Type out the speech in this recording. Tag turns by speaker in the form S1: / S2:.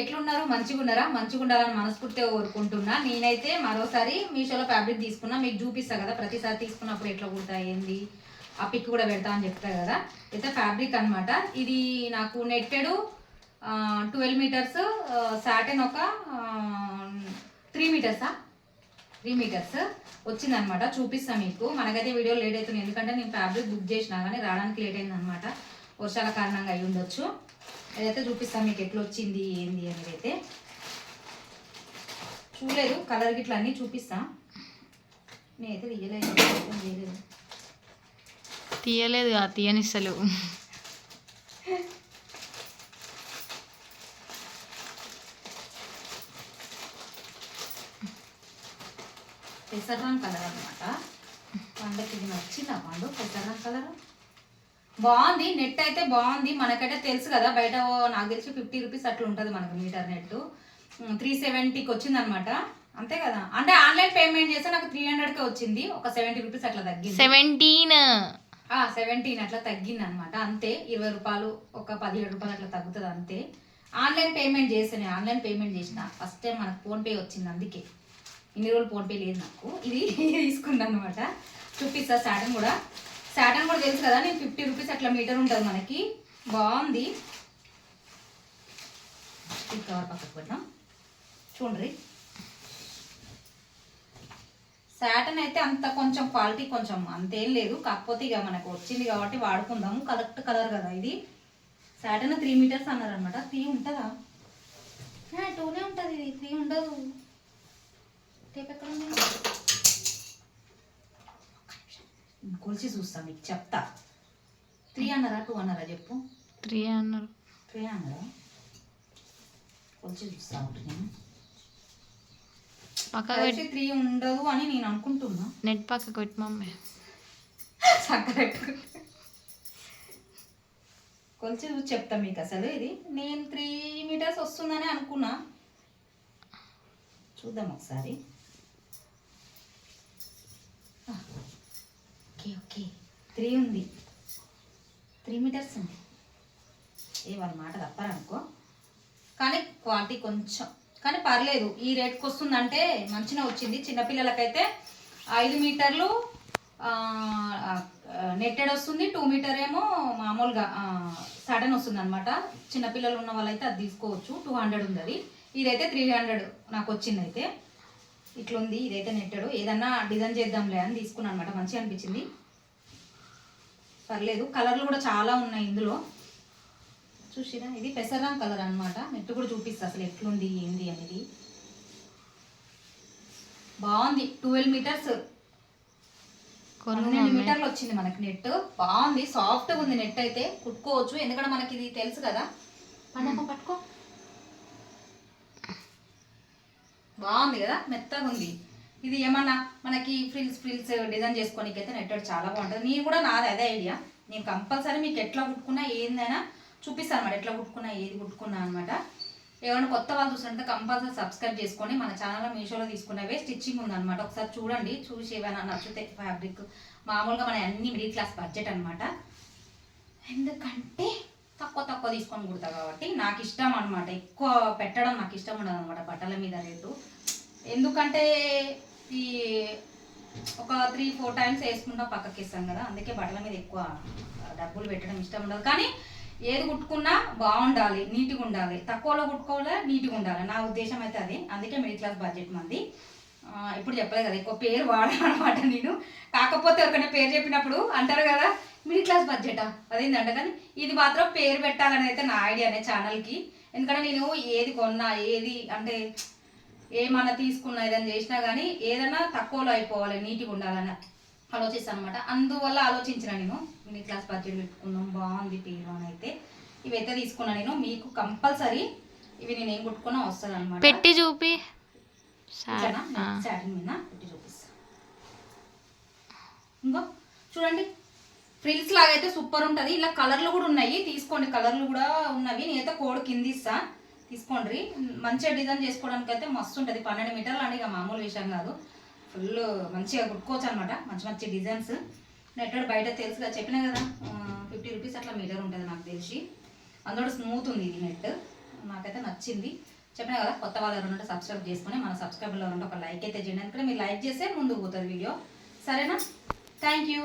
S1: ఎట్లున్నారు మంచిగా ఉన్నారా మంచిగా ఉండాలని మనస్ఫూర్తిగా కోరుకుంటున్నా. నేనైతే మరోసారి మీషోలో ఫ్యాబ్రిక్ తీసుకున్నా. మీకు చూపిస్తా కదా ప్రతిసారి తీసుకున్నప్పుడు ఎట్లా కుడతా ఏంది? ఆ పిక్ కూడా పెడతా అని చెప్తా కదా. అయితే ఫ్యాబ్రిక్ అనమాట ఇది నాకు నెట్టెడ్ ట్వెల్వ్ మీటర్స్ సాటన్ ఒక త్రీ మీటర్సా? త్రీ మీటర్స్ వచ్చిందనమాట చూపిస్తా మీకు. మనకైతే వీడియో లేట్ అవుతుంది. ఎందుకంటే నేను ఫ్యాబ్రిక్ బుక్ చేసినా కానీ రావడానికి లేట్ అయింది అనమాట వర్షాల కారణంగా అయి ఉండొచ్చు అదైతే చూపిస్తాను మీకు ఎట్లా వచ్చింది ఏంది అనేది అయితే. చూడలేదు కలర్ గిట్ల అన్నీ చూపిస్తా. నేనైతే తీయలేదు చేయలేదు
S2: తీయలేదు. తీయనిస్తలు
S1: పెసరం కలర్ అనమాట పండుగకి ఇది నచ్చిందా పండు? పెసరం కలర్? బాగుంది నెట్ అయితే బాగుంది. మనకైతే తెలుసు కదా బయట నాకు తెలిసి ఫిఫ్టీ రూపీస్ అట్లా ఉంటుంది మనకు మీటర్ నెట్ త్రీ సెవెంటీకి వచ్చింది అనమాట అంతే కదా? అంటే ఆన్లైన్ పేమెంట్ చేస్తే నాకు త్రీ హండ్రెడ్కే వచ్చింది. ఒక సెవెంటీ రూపీస్ అట్లా తగ్గింది.
S2: సెవెంటీన్
S1: సెవెంటీన్ అట్లా తగ్గింది అనమాట అంతే ఇరవై రూపాయలు ఒక పదిహేడు రూపాయలు అట్లా తగ్గుతుంది అంతే. ఆన్లైన్ పేమెంట్ చేసాను ఆన్లైన్ పేమెంట్ చేసిన ఫస్ట్ టైం మనకు ఫోన్పే వచ్చింది అందుకే. ఇన్ని రోజులు ఫోన్పే లేదు నాకు. ఇది తీసుకున్నాను అనమాట చూపిస్తా సాటన్ కూడా. శాటన్ కూడా తెలుసు కదా నేను ఫిఫ్టీ రూపీస్ అట్లా మీటర్ ఉంటుంది మనకి. బాగుంది. ఈ కవర్ పక్కకు పెడదాం. చూడండి. శాటన్ అయితే అంత కొంచెం క్వాలిటీ కొంచెం అంతేం లేదు. కాకపోతే ఇక మనకు వచ్చింది కాబట్టి వాడుకుందాము. కరెక్ట్ కలర్ కదా ఇది. శాటన్ త్రీ మీటర్స్ అన్నారు అనమాట త్రీ ఉంటుందా టూనే ఉంటుంది. ఇది త్రీ ఉండదు. టేప్ ఎక్కడ ఉంది? కొలిచి చూస్తా మీకు చెప్తా. త్రీ అన్నారా టూ అన్నారా చెప్పు.
S2: త్రీ అన్నారు
S1: త్రీ అన్నారా కొలిచి చూస్తా ఒకటి నేను త్రీ ఉండదు అని నేను అనుకుంటున్నా.
S2: నెట్ పక్కకు పెట్టి మమ్మీ.
S1: చక్కర కొలిచి చూసి చెప్తా మీకు అసలు ఇది. నేను త్రీ మీటర్స్ వస్తుందని అనుకున్నా. చూద్దాం ఒకసారి. Okay okay. త్రీ ఉంది. త్రీ మీటర్స్ ఉంది. ఏ వాళ్ళ మాట తప్పారనుకో కానీ క్వాలిటీ కొంచెం. కానీ పర్లేదు ఈ రేట్కి వస్తుందంటే మంచిగా వచ్చింది. చిన్నపిల్లలకైతే ఐదు మీటర్లు నెట్టెడ్ వస్తుంది. టూ మీటర్ ఏమో మామూలుగా సడన్ వస్తుంది అనమాట చిన్నపిల్లలు ఉన్న వాళ్ళైతే అది తీసుకోవచ్చు. టూ హండ్రెడ్ ఉంది అది. ఇదైతే త్రీ హండ్రెడ్ నాకు వచ్చింది అయితే ఇట్లుంది ఇదైతే నెట్టెడ్. ఏదన్నా డిజైన్ చేద్దాంలే అని తీసుకున్నాను అనమాట మంచిగా అనిపించింది. పర్లేదు. కలర్లు కూడా చాలా ఉన్నాయి ఇందులో. చూసిరా? ఇది పెసరాం కలర్ అన్నమాట. నెట్ కూడా చూపిస్తా అసలు ఎట్లుంది ఏంది అనేది. బాగుంది. Twelve metres. పన్నెండు మీటర్లు వచ్చింది మనకి నెట్ బాగుంది. సాఫ్ట్గా ఉంది నెట్ అయితే కుట్టుకోవచ్చు. ఎందుకంటే మనకి ఇది తెలుసు కదా. పట్టుకో. బాగుంది కదా మెత్తగా ఉంది ఇది ఏమన్నా మనకి ఫ్రిల్స్ ఫ్రిల్స్ డిజైన్ చేసుకోనికి అయితే నెట్వర్క్ చాలా బాగుంటుంది. నేను కూడా నాది అదే ఐడియా నేను కంపల్సరీ మీకు ఎట్లా కుట్టుకున్నా ఏందైనా చూపిస్తాను అనమాట ఎట్లా కుట్టుకున్నా ఏది కుట్టుకున్నా అనమాట ఏమైనా కొత్త వాళ్ళు చూస్తుంటే కంపల్సరీ సబ్స్క్రైబ్ చేసుకొని మన ఛానల్లో మీషోలో తీసుకున్నవే స్టిచ్చింగ్ ఉందన్నమాట. ఒకసారి చూడండి చూసి ఏమైనా నచ్చితే ఫ్యాబ్రిక్ మామూలుగా మన అన్ని మిడిల్ క్లాస్ బడ్జెట్ అనమాట ఎందుకంటే తక్కువ తక్కువ తీసుకొని కుడతా కాబట్టి నాకు ఇష్టం అనమాట ఎక్కువ పెట్టడం నాకు ఇష్టం ఉండదు అనమాట బట్టల మీద రేటు. ఎందుకంటే ఈ ఒక త్రీ ఫోర్ టైమ్స్ వేసుకుంటా పక్కకి ఇస్తాం కదా అందుకే బట్టల మీద ఎక్కువ డబ్బులు పెట్టడం ఇష్టం ఉండదు. కానీ ఏది కుట్టుకున్నా బాగుండాలి నీట్గా ఉండాలి. తక్కువలో కుట్టుకోవాలి నీట్గా ఉండాలి. నా ఉద్దేశం అయితే అది. అందుకే మిడిల్ క్లాస్ బడ్జెట్ మంది. ఇప్పుడు చెప్పలేదు కదా ఎక్కువ పేరు వాడనమాట నేను. కాకపోతే ఎవరికైనా పేరు చెప్పినప్పుడు అంటారు కదా మిడిల్ క్లాస్ బడ్జెటా? అదేంటంటే కానీ ఇది మాత్రం పేరు పెట్టాలని అయితే నా ఐడియా అనే ఛానల్కి. ఎందుకంటే నేను ఏది కొన్నా ఏది అంటే ఏమన్నా తీసుకున్నా ఏదైనా చేసినా కానీ ఏదైనా తక్కువలో అయిపోవాలి నీట్గా ఉండాలని ఆలోచిస్తాను అనమాట అందువల్ల ఆలోచించిన నేను మిడిల్ క్లాస్ బడ్జెట్ పెట్టుకున్నాం బాగుంది పేరు అని అయితే. ఇవైతే తీసుకున్నా నేను. మీకు కంపల్సరీ ఇవి నేను ఏం కుట్టుకున్నా వస్తుంది అనమాట
S2: పెట్టి చూపి.
S1: సాటిన్ మీద పెట్టి చూపిస్తా. ఇంకో చూడండి. ఫ్రిల్స్ లాగా అయితే సూపర్ ఉంటుంది. ఇలా కలర్లు కూడా ఉన్నాయి. తీసుకోండి. కలర్లు కూడా ఉన్నవి. నేనైతే కోడ్ కింద ఇస్తా. తీసుకోండి. మంచిగా డిజైన్ చేసుకోవడానికి అయితే మస్తు ఉంటుంది. పన్నెండు మీటర్లు అంటే ఇక మామూలు విషయం కాదు. ఫుల్ మంచిగా కుట్టుకోవచ్చు అనమాట మంచి మంచి డిజైన్స్. నెట్టెడ్ బయట తెలుసు కదా చెప్పినా కదా ఫిఫ్టీ రూపీస్ అట్లా మీటర్ ఉంటుంది నాకు తెలిసి. అందులో స్మూత్ ఉంది ఇది నెట్. నాకైతే నచ్చింది. చెప్పినా కదా కొత్త వాళ్ళు ఎవరుంటే సబ్స్క్రైబ్ చేసుకొని మన సబ్స్క్రైబర్లో ఉంటే ఒక లైక్ అయితే చేయండి. ఎందుకంటే మీరు లైక్ చేస్తే ముందుకు పోతుంది వీడియో. సరేనా? Thank you